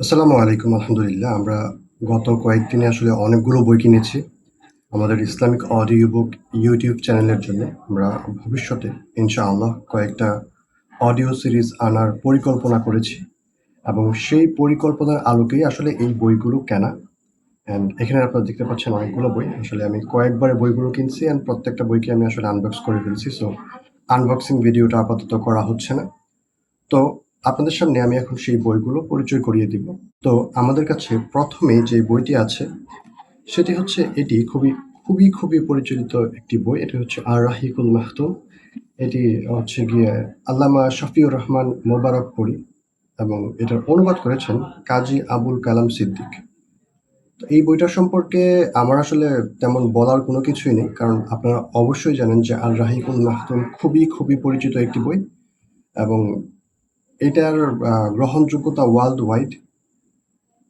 আসসালামু আলাইকুম, আলহামদুলিল্লাহ। আমরা গত কয়েকদিনে আসলে অনেকগুলো বই কিনেছি আমাদের ইসলামিক অডিও বুক ইউটিউব চ্যানেলের জন্য। আমরা ভবিষ্যতে, ইনশাআল্লাহ, কয়েকটা অডিও সিরিজ আনার পরিকল্পনা করেছি এবং সেই পরিকল্পনার আলোকেই আসলে এই বইগুলো কেনা। অ্যান্ড এখানে আপনারা দেখতে পাচ্ছেন অনেকগুলো বই। আসলে আমি কয়েকবারে বইগুলো কিনছি অ্যান্ড প্রত্যেকটা বইকে আমি আসলে আনবক্স করে ফেলছি। সো আনবক্সিং ভিডিওটা আপাতত করা হচ্ছে না। তো আপনাদের সামনে আমি এখন সেই বইগুলো পরিচয় করিয়ে দিব। তো আমাদের কাছে প্রথমে যে বইটি আছে, সেটি হচ্ছে এটি খুবই খুবই খুবই পরিচালিত একটি বই। এটি হচ্ছে আর রাহিকুল মাহতুম। এটি হচ্ছে গিয়ে আল্লামা শফিউর রহমান মোবারকপুরি এবং এটার অনুবাদ করেছেন কাজী আবুল কালাম সিদ্দিক। তো এই বইটার সম্পর্কে আমার আসলে তেমন বলার কোনো কিছুই নেই, কারণ আপনারা অবশ্যই জানেন যে আল রাহিকুল মাহতুম খুবই খুবই পরিচিত একটি বই এবং এটার গ্রহণযোগ্যতা ওয়ার্ল্ড ওয়াইড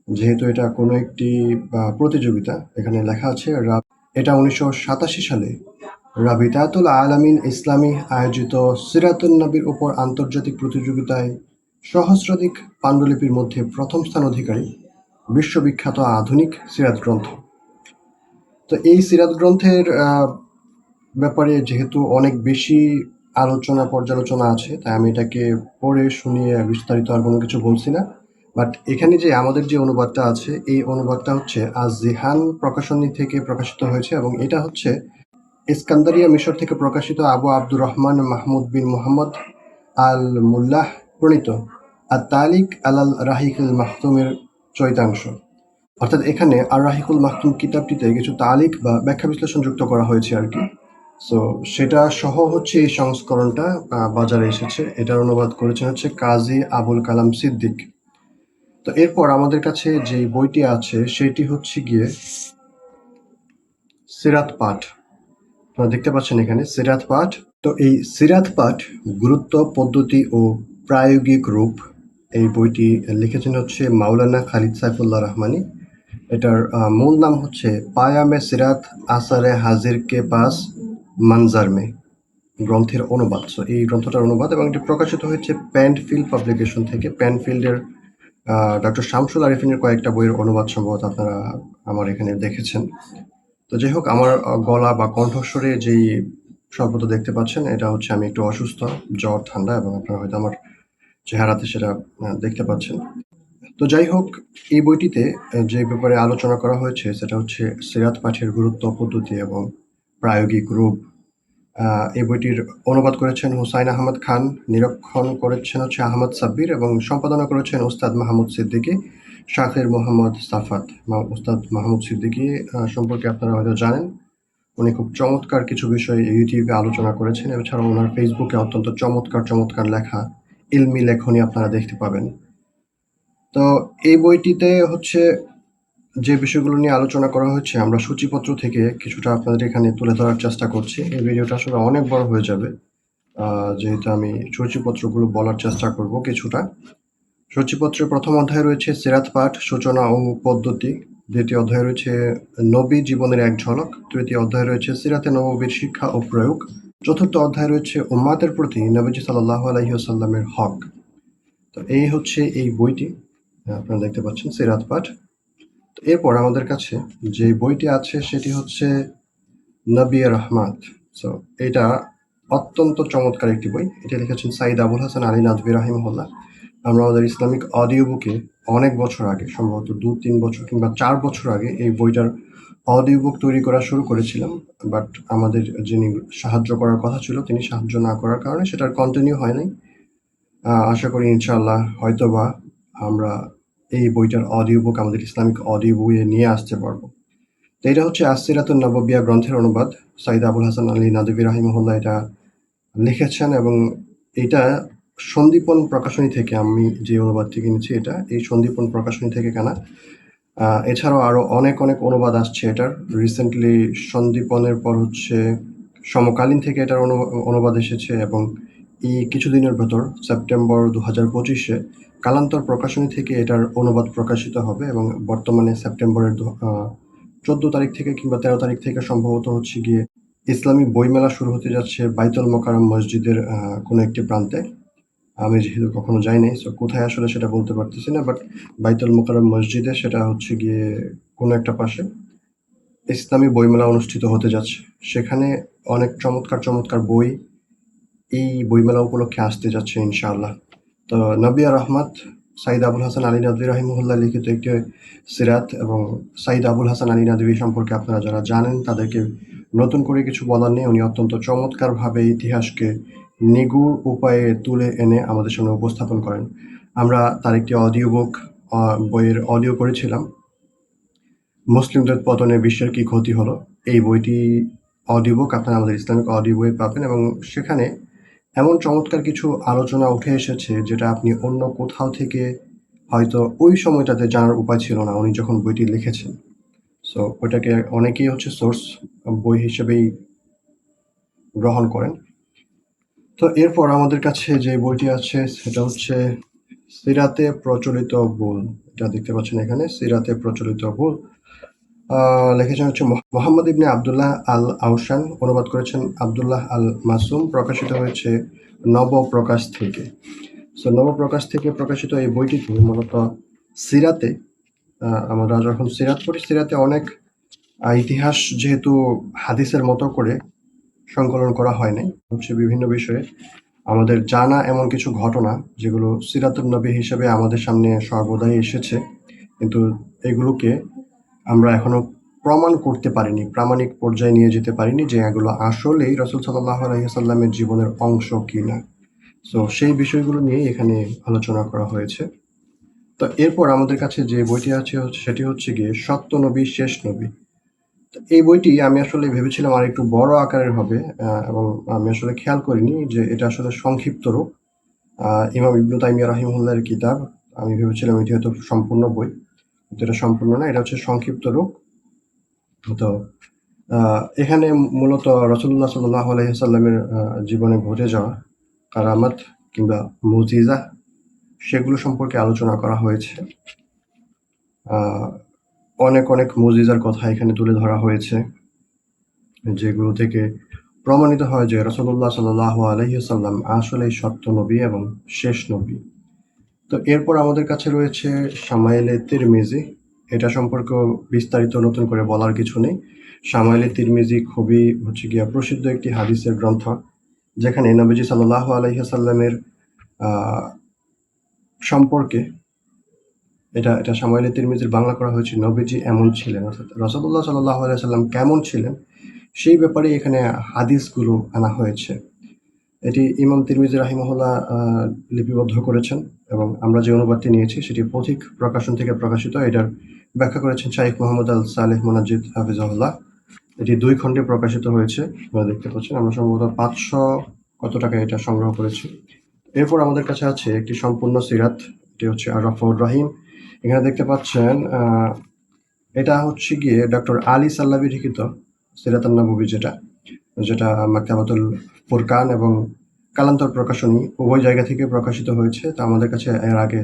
যেহেতু এটা কোনো একটি প্রতিযোগিতা, এখানে লেখা আছে এটা উনিশশো সাতাশি সালে রাবিতাতুল আলামিন ইসলামী আয়োজিত সিরাতুন নবীর উপর আন্তর্জাতিক প্রতিযোগিতায় সহস্রাধিক পাণ্ডুলিপির মধ্যে প্রথম স্থান অধিকারী বিশ্ববিখ্যাত আধুনিক সিরাত গ্রন্থ। তো এই সিরাত গ্রন্থের ব্যাপারে যেহেতু অনেক বেশি আলোচনা, পর্যালোচনা আছে, তাই আমি এটাকে পড়ে শুনিয়ে বিস্তারিত আর কোনো কিছু বলছি না। বাট এখানে যে আমাদের যে অনুবাদটা আছে, এই অনুবাদটা হচ্ছে আজ জিহান প্রকাশনী থেকে প্রকাশিত হয়েছে এবং এটা হচ্ছে ইস্কান্দারিয়া মিশর থেকে প্রকাশিত আবু আব্দুর রহমান মাহমুদ বিন মোহাম্মদ আল মুল্লাহ প্রণীত আর তালিক আলাল রাহিকুল মাহতুমের চৈতাংশ অর্থাৎ এখানে আর রাহিকুল মাহতুম কিতাবটিতে কিছু তালিক বা ব্যাখ্যা বিশ্লেষণ যুক্ত করা হয়েছে আর কি। সো সেটা সহ হচ্ছে এই সংস্করণটা বাজারে এসেছে। এটার অনুবাদ করেছেন হচ্ছে কাজী আবুল কালাম সিদ্দিক। তো এরপর আমাদের কাছে যে বইটি আছে, সেটি হচ্ছে গিয়ে সিরাত পাঠ। আপনারা দেখতে পাচ্ছেন এখানে সিরাত পাঠ। তো এই সিরাত পাঠ গুরুত্ব, পদ্ধতি ও প্রায়োগিক রূপ এই বইটি লিখেছেন হচ্ছে মাওলানা খালিদ সাইফুল্লাহ রহমানি। এটার মূল নাম হচ্ছে পায়ামে সিরাত, আসারে হাজির কে পাস মানজার মে গ্রন্থের অনুবাদ। সো এই গ্রন্থটার অনুবাদ এবং এটি প্রকাশিত হয়েছে প্যান্টফিল্ড পাবলিকেশন থেকে। প্যান্টফিল্ডের ডক্টর শামসুল আরিফিনের কয়েকটা বইয়ের অনুবাদ সম্ভবত আপনারা আমার এখানে দেখেছেন। তো যাই হোক, আমার গলা বা কণ্ঠস্বরে যেই শব্দ দেখতে পাচ্ছেন, এটা হচ্ছে আমি একটু অসুস্থ, জ্বর, ঠান্ডা এবং আপনারা হয়তো আমার চেহারাতে সেটা দেখতে পাচ্ছেন। তো যাই হোক, এই বইটিতে যে ব্যাপারে আলোচনা করা হয়েছে সেটা হচ্ছে সিরাত পাঠের গুরুত্ব, পদ্ধতি এবং প্রায়োগিক রূপ। এই বইটির অনুবাদ করেছেন হুসাইন আহমদ খান, নিরীক্ষণ করেছেন হচ্ছে আহমদ সাব্বির এবং সম্পাদনা করেছেন উস্তাদ মাহমুদ সিদ্দিকী শাকের মোহাম্মদ সাফাত উস্তাদ মাহমুদ সিদ্দিকী সম্পর্কে আপনারা হয়তো জানেন। উনি খুব চমৎকার কিছু বিষয় ইউটিউবে আলোচনা করেছেন, এছাড়াও ওনার ফেসবুকে অত্যন্ত চমৎকার চমৎকার লেখা ইলমি লেখনী আপনারা দেখতে পাবেন। তো এই বইটিতে হচ্ছে যে বিষয়গুলো নিয়ে আলোচনা করা হচ্ছে, আমরা সূচিপত্র থেকে কিছুটা আপনাদের এখানে তুলে ধরার চেষ্টা করছি। এই ভিডিওটা আসলে অনেক বড় হয়ে যাবে। যেহেতু আমি সূচিপত্রগুলো বলার চেষ্টা করব কিছুটা। সূচিপত্রের প্রথম অধ্যায় রয়েছে সিরাত পাঠ, সূচনা ও পদ্ধতি। দ্বিতীয় অধ্যায় রয়েছে নবী জীবনের এক ঝলক। তৃতীয় অধ্যায় রয়েছে সিরাতে নববীর শিক্ষা ও প্রয়োগ। চতুর্থ অধ্যায় রয়েছে উম্মাতের প্রতি নবীজি সাল্লাহ আলহিহাসাল্লামের হক। তো এই হচ্ছে এই বইটি। আপনারা দেখতে পাচ্ছেন সিরাত পাঠ। এরপর আমাদের কাছে যে বইটি আছে সেটি হচ্ছে নবী রহমাত। সো এটা অত্যন্ত চমৎকার একটি বই। এটা লিখেছেন সাইদ আবুল হাসান আলী নাদবি রাহিমহল্লা আমরা আমাদের ইসলামিক অডিও বুকে অনেক বছর আগে, সম্ভবত দু, তিন বছর কিংবা চার বছর আগে এই বইটার অডিও বুক তৈরি করা শুরু করেছিলাম। বাট আমাদের যিনি সাহায্য করার কথা ছিল, তিনি সাহায্য না করার কারণে সেটার কন্টিনিউ হয় নাই। আশা করি ইনশাআল্লাহ হয়তোবা আমরা এই বইটার অডিও বুক আমাদের ইসলামিক অডিও বইয়ে নিয়ে আসতে পারব। তো এটা হচ্ছে আসিরাতুন নববিয়া গ্রন্থের অনুবাদ। সাইদ আবুল হাসান আলী নাদবি রাহিমহল্লা এটা লিখেছেন এবং এটা সন্দীপন প্রকাশনী থেকে আমি যে অনুবাদটি কিনেছি এটা, এই সন্দীপন প্রকাশনী থেকে কেনা। এছাড়াও আরও অনেক অনেক অনুবাদ আসছে এটার। রিসেন্টলি সন্দীপনের পর হচ্ছে সমকালীন থেকে এটার অনু- অনুবাদ এসেছে এবং এই কিছুদিনের ভেতর, সেপ্টেম্বর দু হাজার পঁচিশে, কালান্তর প্রকাশনী থেকে এটার অনুবাদ প্রকাশিত হবে এবং বর্তমানে সেপ্টেম্বরের চোদ্দ তারিখ থেকে কিংবা তেরো তারিখ থেকে সম্ভবত হচ্ছে গিয়ে ইসলামী বইমেলা শুরু হতে যাচ্ছে বাইতুল মোকারম মসজিদের কোনো একটি প্রান্তে। আমি যেহেতু কখনো যাইনি সো কোথায় আসলে সেটা বলতে পারতেছি না বাট বাইতুল মোকাররম মসজিদে সেটা হচ্ছে গিয়ে কোনো একটা পাশে ইসলামী বইমেলা অনুষ্ঠিত হতে যাচ্ছে। সেখানে অনেক চমৎকার চমৎকার বই এই বইমেলা উপলক্ষে আসতে যাচ্ছে ইনশাআল্লাহ। তো নবিয়া রহমত, সাইদ আবুল হাসান আলী নদী রহিমুল্লাহ লিখিত একটি সিরাত এবং সাইদ আবুল হাসান আলী নদী সম্পর্কে আপনারা যারা জানেন, তাদেরকে নতুন করে কিছু বলার নেই। উনি অত্যন্ত চমৎকারভাবে ইতিহাসকে নিগুড় উপায়ে তুলে এনে আমাদের সামনে উপস্থাপন করেন। আমরা তার একটি অডিও বুক বইয়ের অডিও করেছিলাম মুসলিমদের পতনে বিশ্বের কি ক্ষতি হলো? এই বইটি অডিও বুক আপনারা আমাদের ইসলামিক অডিও বই পাবেন এবং সেখানে এমন চমৎকার কিছু আলোচনা উঠে এসেছে যেটা আপনি অন্য কোথাও থেকে হয়তো ওই সময়টাতে জানার উপায় ছিল না, উনি যখন বইটি লিখেছেন। সো ওইটাকে অনেকেই হচ্ছে সোর্স বই হিসেবেই গ্রহণ করেন। তো এরপর আমাদের কাছে যে বইটি আছে, সেটা হচ্ছে সিরাতে প্রচলিত ভুল। এটা দেখতে পাচ্ছেন এখানে, সিরাতে প্রচলিত ভুল। লিখেছেন হচ্ছে মোহাম্মদ ইবনে আবদুল্লাহ আল আউসান অনুবাদ করেছেন আবদুল্লাহ আল মাসুম প্রকাশিত হয়েছে নবপ্রকাশ থেকে। সো নবপ্রকাশ থেকে প্রকাশিত এই বইটি মূলত সিরাতে আমরা যখন সিরাত পড়ি। সিরাতে অনেক ইতিহাস যেহেতু হাদিসের মতো করে সংকলন করা হয় নাই, হচ্ছে বিভিন্ন বিষয়ে। আমাদের জানা এমন কিছু ঘটনা যেগুলো সিরাতুল নবী হিসেবে আমাদের সামনে সর্বদাই এসেছে। কিন্তু এগুলোকে আমরা এখনও প্রমাণ করতে পারিনি, প্রামাণিক পর্যায়ে নিয়ে যেতে পারিনি যে এগুলো আসলেই রসুল সাল্লাহ আলহিহাল্লামের জীবনের অংশ কিনা। সো সেই বিষয়গুলো নিয়ে এখানে আলোচনা করা হয়েছে। তো এরপর আমাদের কাছে যে বইটি আছে সেটি হচ্ছে গিয়ে সত্য নবী, শেষ নবী। তো এই বইটি আমি আসলে ভেবেছিলাম আর একটু বড় আকারের হবে এবং আমি আসলে খেয়াল করিনি যে এটা আসলে সংক্ষিপ্ত রূপ। ইমাম ইবনু তাইমিয়া রাহিমুল্লাহর কিতাব, আমি ভেবেছিলাম এটি হয়তো সম্পূর্ণ বই। এটা সম্পূর্ণ না, এটা হচ্ছে সংক্ষিপ্ত রূপ। তো এখানে মূলত রসুল্লাহ সাল্লাহ আলহিহাল্লামের জীবনে ঘটে যাওয়া কারামাত কিংবা মুজিজা, সেগুলো সম্পর্কে আলোচনা করা হয়েছে। অনেক অনেক মুজিজার কথা এখানে তুলে ধরা হয়েছে, যেগুলো থেকে প্রমাণিত হয় যে রসুল্লাহ সাল্লাহ আলহিহাল্লাম আসলে সত্য নবী এবং শেষ নবী। তো এরপর আমাদের কাছে রয়েছে সামাইলে তিরমিজি। এটা সম্পর্কেও বিস্তারিত নতুন করে বলার কিছু নেই। সামাইলে তিরমিজি খুবই হচ্ছে গিয়া প্রসিদ্ধ একটি হাদিসের গ্রন্থ, যেখানে নবীজি সাল্লাহ আলহিহাসাল্লামের সম্পর্কে এটা এটা সামাইলে তিরমিজির বাংলা করা হয়েছে, নবীজি এমন ছিলেন। অর্থাৎ রসদুল্লাহ সাল্লাহ আলাইসাল্লাম কেমন ছিলেন, সেই ব্যাপারে এখানে হাদিসগুলো আনা হয়েছে। এটি ইমাম তিরমিজি রাহিমহল্লা লিপিবদ্ধ করেছেন। এবং আমরা যে অনুবাদটি নিয়েছি, সেটি পথিক প্রকাশন থেকে প্রকাশিত। এটার ব্যাখ্যা করেছেন শাইখ মোহাম্মদ আল সালেহ মোনাজিদ হাফিজাহুল্লাহ। এটি দুই খণ্ডে প্রকাশিত হয়েছে, আপনারা দেখতে পাচ্ছেন। আমরা সম্ভবত পাঁচশো কত টাকা এটা সংগ্রহ করেছি। এরপর আমাদের কাছে আছে একটি সম্পূর্ণ সিরাত, এটি হচ্ছে আরাফর রাহিম। এখানে দেখতে পাচ্ছেন এটা হচ্ছে গিয়ে ডক্টর আলী সাল্লাবি লিখিত সিরাতান নবী যেটা যেটা মাক্তাবাতুল ফুরকান এবং কালান্তর প্রকাশনী উভয় জায়গা থেকে প্রকাশিত হয়েছে। তা আমাদের কাছে এর আগে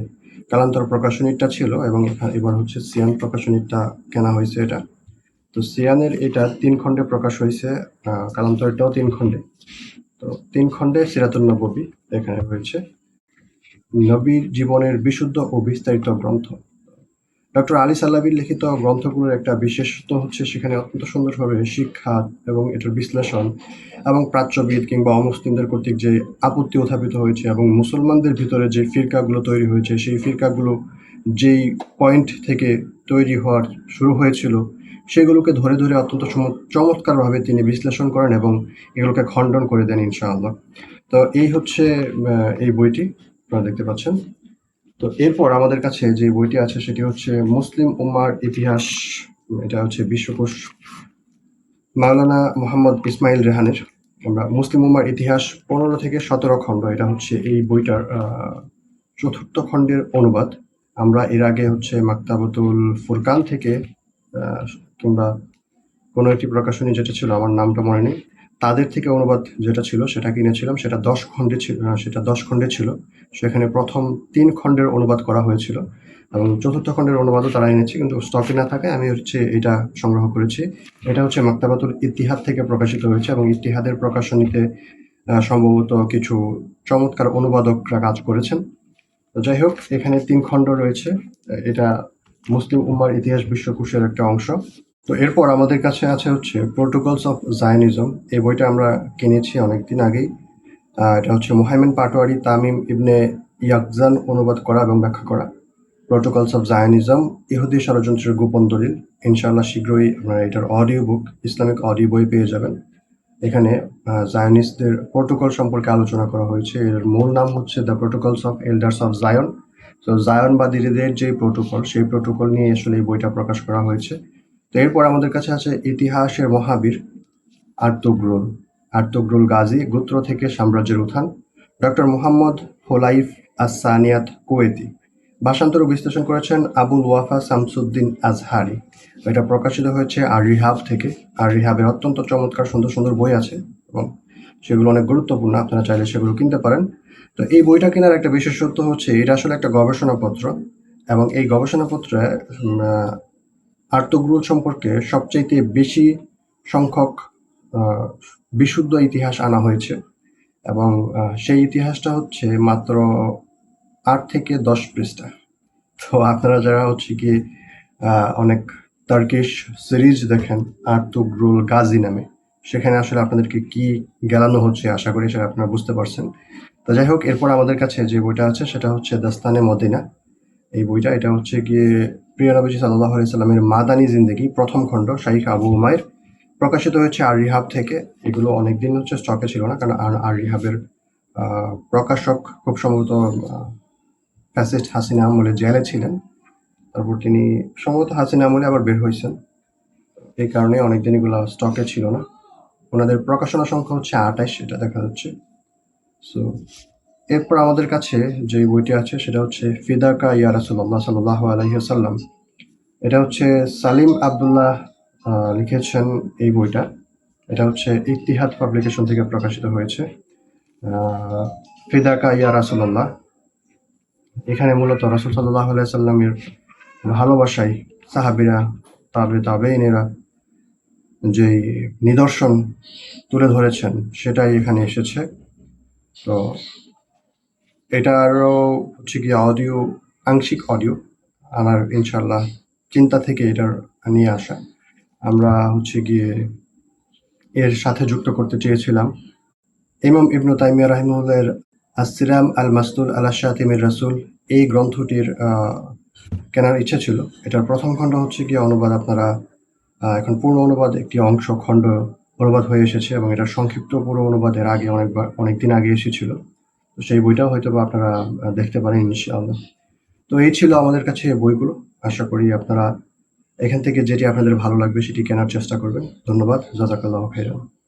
কালান্তর প্রকাশনীটা ছিল এবং এবার হচ্ছে সিয়ান প্রকাশনীটা কেনা হয়েছে এটা। তো সিয়ানের এটা তিন খণ্ডে প্রকাশ হয়েছে কালান্তরটাও তিন খণ্ডে। তো তিন খণ্ডে সিরাতুল নবী এখানে হয়েছে নবীর জীবনের বিশুদ্ধ ও বিস্তারিত গ্রন্থ। ডক্টর আলী সাল্লাবির লিখিত গ্রন্থগুলোর একটা বিশেষত্ব হচ্ছে সেখানে অত্যন্ত সুন্দরভাবে শিক্ষা এবং এটার বিশ্লেষণ এবং প্রাচ্যবিদ কিংবা অমুসলিমদের কর্তৃক যে আপত্তি উত্থাপিত হয়েছে এবং মুসলমানদের ভিতরে যে ফিরকাগুলো তৈরি হয়েছে, সেই ফিরকাগুলো যেই পয়েন্ট থেকে তৈরি হওয়ার শুরু হয়েছিল, সেগুলোকে ধরে ধরে অত্যন্ত চমৎকারভাবে তিনি বিশ্লেষণ করেন এবং এগুলোকে খণ্ডন করে দেন ইনশাআল্লাহ। তো এই হচ্ছে এই বইটি, আপনারা দেখতে পাচ্ছেন। তো এরপর আমাদের কাছে যে বইটি আছে সেটি হচ্ছে মুসলিম উম্মার ইতিহাস, এটা হচ্ছে বিশ্বকোষ। মাওলানা মোহাম্মদ ইসমাইল রেহানের। আমরা মুসলিম উম্মার ইতিহাস পনেরো থেকে সতেরো খণ্ড, এটা হচ্ছে এই বইটার চতুর্থ খণ্ডের অনুবাদ। আমরা এর আগে হচ্ছে মাক্তাবতুল ফুরকান থেকে কিংবা কোনো একটি প্রকাশনী যেটা ছিল, আমার নামটা মনে নেই। তাদের থেকে অনুবাদ যেটা ছিল, সেটা কিনেছিলাম। সেটা দশ খণ্ডে ছিল সেটা দশ খণ্ডে ছিল। সেখানে প্রথম তিন খণ্ডের অনুবাদ করা হয়েছিল এবং চতুর্থ খণ্ডের অনুবাদও তারা এনেছে, কিন্তু স্টকে না থাকে আমি হচ্ছে এটা সংগ্রহ করেছি। এটা হচ্ছে মাক্তাবাতুল ইতিহাদ থেকে প্রকাশিত হয়েছে এবং ইতিহাদের প্রকাশনীতে সম্ভবত কিছু চমৎকার অনুবাদকরা কাজ করেছেন। যাই হোক, এখানে তিন খণ্ড রয়েছে। এটা মুসলিম উম্মার ইতিহাস বিশ্বকোষের একটা অংশ। তো এরপর আমাদের কাছে আছে হচ্ছে প্রোটোকলস অফ জায়নিজম এই বইটা আমরা কিনেছি অনেকদিন আগেই। এটা হচ্ছে মোহাইমেন পাটোয়ারি তামিম ইবনে ইয়াকজান অনুবাদ করা এবং ব্যাখ্যা করা। প্রোটোকলস অফ জায়নিজম ইহুদি ষড়যন্ত্রের গোপন দলিল। ইনশাআল্লাহ শীঘ্রই আপনারা এটার অডিও বুক ইসলামিক অডিও বই পেয়ে যাবেন। এখানে জায়নিস্টদের প্রোটোকল সম্পর্কে আলোচনা করা হয়েছে। এর মূল নাম হচ্ছে the protocols of elders of Zion তো জায়নবাদীদের যে প্রোটোকল সেই প্রোটোকল নিয়ে আসলে এই বইটা প্রকাশ করা হয়েছে। তো এরপর আমাদের কাছে আছে ইতিহাসের মহাবীর আর্তগ্রোল। আর্তগ্রোল গাজী, গোত্র থেকে সাম্রাজ্যের উত্থান। ডক্টর মোহাম্মদ হোলাইফ আসানিয়াত কুয়েতি। ভাষান্তর বিশ্লেষণ করেছেন আবুল ওয়াফা শামসুদ্দিন আজহারি। এটা প্রকাশিত হয়েছে আর রিহাব থেকে। আর রিহাবের অত্যন্ত চমৎকার, সুন্দর সুন্দর বই আছে এবং সেগুলো অনেক গুরুত্বপূর্ণ। আপনারা চাইলে সেগুলো কিনতে পারেন। তো এই বইটা কেনার একটা বিশেষত্ব হচ্ছে, এটা আসলে একটা গবেষণাপত্র এবং এই গবেষণাপত্রে আর্তগ্রুল সম্পর্কে সবচাইতে বেশি সংখ্যক বিশুদ্ধ ইতিহাস আনা হয়েছে এবং সেই ইতিহাসটা হচ্ছে মাত্র আট থেকে দশ পৃষ্ঠা। তো আপনারা যারা হচ্ছে কি অনেক টার্কিশ সিরিজ দেখেন, আর্তুগ্রুল গাজী নামে, সেখানে আসলে আপনাদেরকে কি গেলানো হচ্ছে আশা করি সেটা আপনারা বুঝতে পারছেন। তো যাই হোক, এরপর আমাদের কাছে যে বইটা আছে সেটা হচ্ছে দাস্তানে মদিনা। এই বইটা, এটা হচ্ছে গিয়ে প্রিয় নবীজি সাল্লাহ সাল্লামের মাদানি জিন্দেগি, প্রথম খণ্ড, শাইখ আবু উমায়ের প্রকাশিত হয়েছে আর রিহাব থেকে। এগুলো অনেকদিন হচ্ছে স্টকে ছিল না, কারণ আর আর রিহাবের প্রকাশক খুব সম্ভবত ফ্যাসিস্ট হাসিনা আমলে জেলে ছিলেন। তারপর তিনি সম্ভবত হাসিনা আমলে আবার বের হয়েছেন। এই কারণে অনেকদিন এগুলো স্টকে ছিল না। ওনাদের প্রকাশনা সংখ্যা হচ্ছে আটাইশ এটা দেখা যাচ্ছে। সো এরপর আমাদের কাছে যে বইটি আছে, সেটা হচ্ছে ফিদাকা ইয়া রাসুল্লাহ সাল্লাহ আলহিহাসাল্লাম এটা হচ্ছে সালিম আবদুল্লাহ লিখেছেন এই বইটা। এটা হচ্ছে ইতিহাদ পাবলিকেশন থেকে প্রকাশিত হয়েছে ফিদাকা ইয়া রাসুল্লাহ এখানে মূলত রাসুল সাল্লাহ সাল্লামের ভালোবাসায় সাহাবিরা, তাবে তাবে এনেরা যে নিদর্শন তুলে ধরেছেন, সেটাই এখানে এসেছে। তো এটারও হচ্ছে কি অডিও আংশিক অডিও আমার ইনশাল্লাহ চিন্তা থেকে এটার নিয়ে আসা। আমরা হচ্ছে গিয়ে এর সাথে যুক্ত করতে চেয়েছিলাম। ইমাম ইবনু তাইমিয়া রাহিমুল্লাহের আসিরাম আল মাসতুল আলা শাতিমির রাসুল এই গ্রন্থটির কেনার ইচ্ছা ছিল। এটার প্রথম খণ্ড হচ্ছে গিয়ে অনুবাদ আপনারা এখন পূর্ণ অনুবাদ একটি অংশ খণ্ড অনুবাদ হয়ে এসেছে এবং এটা সংক্ষিপ্ত পুরো অনুবাদের আগে অনেকবার, অনেকদিন আগে এসেছিল। সেই বইটাও হয়তো বা আপনারা দেখতে পারেন ইনশাআল্লাহ। তো এই ছিল আমাদের কাছে বইগুলো। আশা করি আপনারা এখান থেকে যেটি আপনাদের ভালো লাগবে সেটি কেনার চেষ্টা করবেন। ধন্যবাদ। জাজাকাল্লাহ খাইরান।